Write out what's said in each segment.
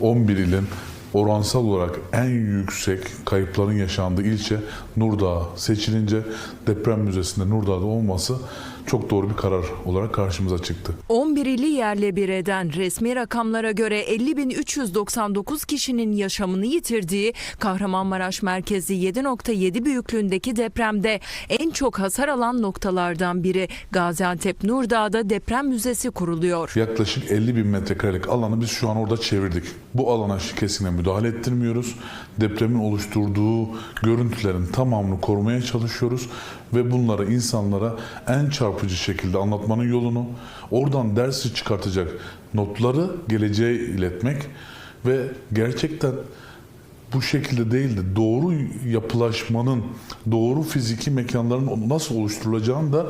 11 ilin oransal olarak en yüksek kayıpların yaşandığı ilçe Nurdağ seçilince deprem müzesinde Nurdağ'da olması çok doğru bir karar olarak karşımıza çıktı. 11 ili yerle bir eden resmi rakamlara göre 50.399 kişinin yaşamını yitirdiği Kahramanmaraş merkezli 7.7 büyüklüğündeki depremde en çok hasar alan noktalardan biri Gaziantep Nurdağ'da deprem müzesi kuruluyor. Yaklaşık 50 bin metrekarelik alanı biz şu an orada çevirdik. Bu alana kesinlikle müdahale ettirmiyoruz. Depremin oluşturduğu görüntülerin tamamını korumaya çalışıyoruz ve bunları insanlara en çarpıcı şekilde anlatmanın yolunu, oradan dersi çıkartacak notları geleceğe iletmek ve gerçekten bu şekilde değil de doğru yapılaşmanın, doğru fiziki mekanların nasıl oluşturulacağını da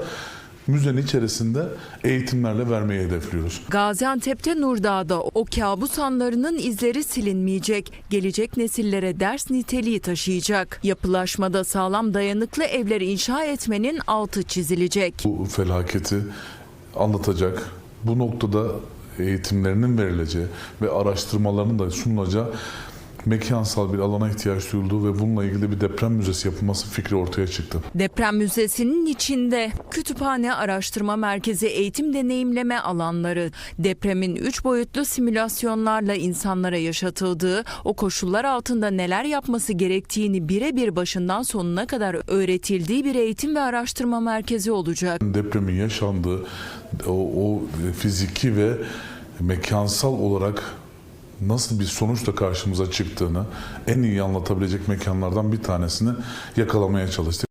müzenin içerisinde eğitimlerle vermeyi hedefliyoruz. Gaziantep'te Nurdağ'da o kabus anlarının izleri silinmeyecek. Gelecek nesillere ders niteliği taşıyacak. Yapılaşmada sağlam dayanıklı evler inşa etmenin altı çizilecek. Bu felaketi anlatacak, bu noktada eğitimlerinin verileceği ve araştırmalarının da sunulacağı mekansal bir alana ihtiyaç duyulduğu ve bununla ilgili bir deprem müzesi yapılması fikri ortaya çıktı. Deprem müzesinin içinde kütüphane, araştırma merkezi, eğitim deneyimleme alanları, depremin 3 boyutlu simülasyonlarla insanlara yaşatıldığı, o koşullar altında neler yapması gerektiğini birebir başından sonuna kadar öğretildiği bir eğitim ve araştırma merkezi olacak. Depremin yaşandığı o, o fiziki ve mekansal olarak nasıl bir sonuçla karşımıza çıktığını en iyi anlatabilecek mekanlardan bir tanesini yakalamaya çalıştık.